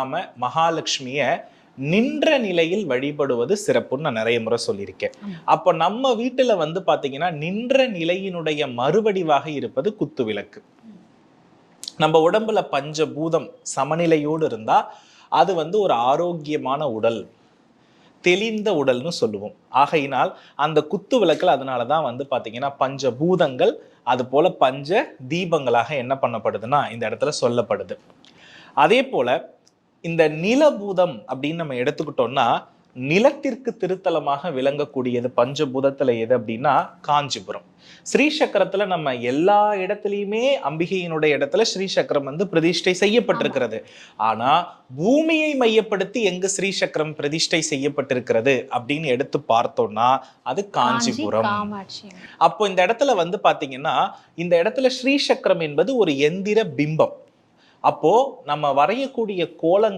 நாம மகாலட்சுமிய நின்ற நிலையில் வழிபடுவது சிறப்புன்னு நான் நிறைய முறை சொல்லியிருக்கேன். அப்போ நம்ம வீட்டுல வந்து பாத்தீங்கன்னா நின்ற நிலையினுடைய மறுவடிவாக இருப்பது குத்து விளக்கு. நம்ம உடம்புல பஞ்சபூதம் சமநிலையோடு இருந்தா அது வந்து ஒரு ஆரோக்கியமான உடல் தெளிந்த உடல்னு சொல்லுவோம். ஆகையினால் அந்த குத்து விளக்குல அதனால தான் வந்து பாத்தீங்கன்னா பஞ்சபூதங்கள் அது போல பஞ்ச தீபங்களாக என்ன பண்ணப்படுதுன்னா இந்த இடத்துல சொல்லப்படுது. அதே போல இந்த நிலபூதம் அப்படின்னு நம்ம எடுத்துக்கிட்டோம்னா நிலத்திற்கு திருத்தலமாக விளங்கக்கூடியது பஞ்சபூதத்துல எது அப்படின்னா காஞ்சிபுரம். ஸ்ரீசக்கரத்துல நம்ம எல்லா இடத்துலையுமே அம்பிகையினுடைய இடத்துல ஸ்ரீசக்கரம் வந்து பிரதிஷ்டை செய்யப்பட்டிருக்கிறது. ஆனா பூமியை மையப்படுத்தி எங்க ஸ்ரீசக்கரம் பிரதிஷ்டை செய்யப்பட்டிருக்கிறது அப்படின்னு எடுத்து பார்த்தோம்னா அது காஞ்சி காஞ்சிபுரம் அப்போ இந்த இடத்துல வந்து பாத்தீங்கன்னா இந்த இடத்துல ஸ்ரீசக்கரம் என்பது ஒரு எந்திர பிம்பம். அப்போ நம்ம வரையக்கூடிய கோலங்கள்